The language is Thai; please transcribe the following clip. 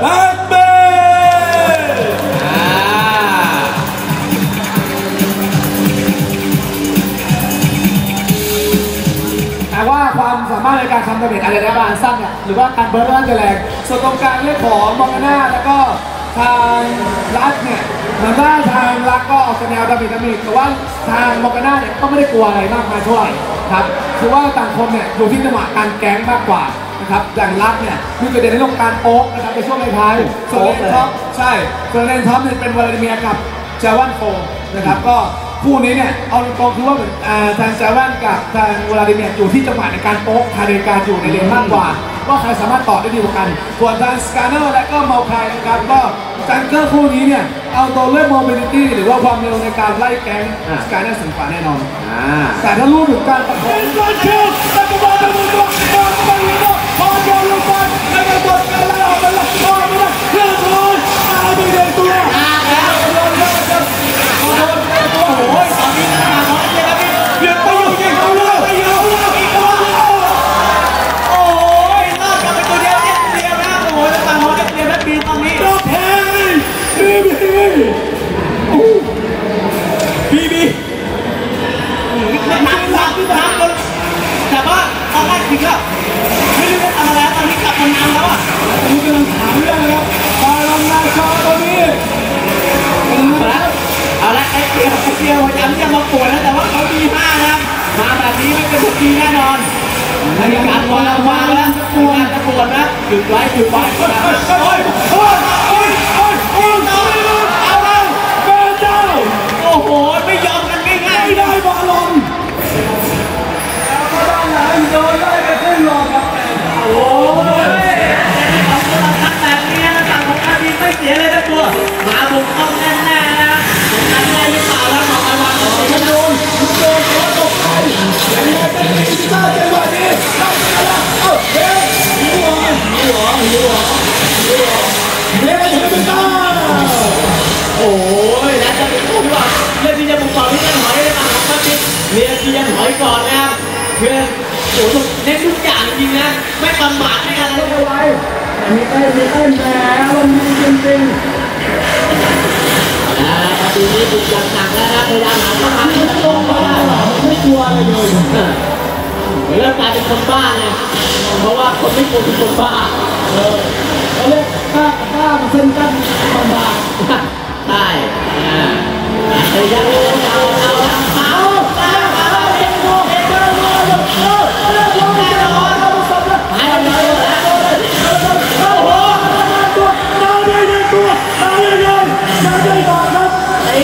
แบ็คเบนอ่าแต่ว่าความสามารถในการทำดาเมจอะไรระบาลสั้นเนี่ยหรือว่าการเบิร์ดน่าจะแรงส่วนตรงกลางเรื่องของมองกาน่าแล้วก็ทางรักเนี่ยเหมือนว่าทางรักก็ออกแนวดาเมจดาเมจแต่ว่าทางมองกาน่าเนี่ยก็ไม่ได้กลัวอะไรมากมายเท่าไหร่ครับคือว่าต่างคนเนี่ยอยู่ที่จังหวะการแก๊งมากกว่า นะครับอย่างรักเนี่ยมีประเด็นในเรื่องของการโอ๊กนะครับในช่วงท้ายๆส่วนเลนท็อปใช่ส่วนเลนท็อปเนี่ยเป็นวลาดิเมียร์กับเจวันโฟนะครับก็คู่นี้เนี่ยเอาตรงๆคือว่าเหมือนอ่าทางเจวันกับทางวลาดิเมียร์อยู่ที่จังหวะในการโป๊กทางในการอยู่ในเลนมากกว่า ว่าใครสามารถต่อได้ดีกว่ากันส่วนทางสกาเนอร์และก็เมาคายนะครับก็จังเกอร์คู่นี้เนี่ยเอาตัวเรื่องโมบิลิตี้หรือว่าความเร็วในการไล่แก๊งสกาเนอร์สูงกว่าแน่นอน อ่า แต่ถ้ารู้ถึงการประคองการเชื่อมแต่ ก็ เป็นผลดีแน่นอนในการวางวางแล้วปวดจะปวดนะหยุดไว้หยุดไว้โอ้ย เฮ้ยเฮ้ยไม่ได้โอ้ยแล้วจะเป็นคนว่าเรื่องที่จะบุกต่อที่ยังหอยได้มาของมาติเรียนที่ยังหอยก่อนนะครับเพื่อนโอ้โหเน้นทุกอย่างจริงนะไม่ประมาทไม่อะไรไม่เป็นไรมีเต้นมีเต้นแหมมันมีจริงอ่าประตูนี้บุกอย่างหนักแล้วนะพยายามหาทางที่จะลงมาไม่กลัวอะไรเลยเริ่มกลายเป็นคนบ้าไงเพราะว่าคนไม่กลัวเป็นคนบ้าเขึ้นก็ลำบากใช่ระยะเวลาเอาเอาเอาเอาเด็กโง่เด็กโง่โง่โง่โง่โง่แน่นอนเราสมแล้วหายไปแล้วโอ้โหตัวเราได้ตัวเราได้เราได้ก่อนครับไอ้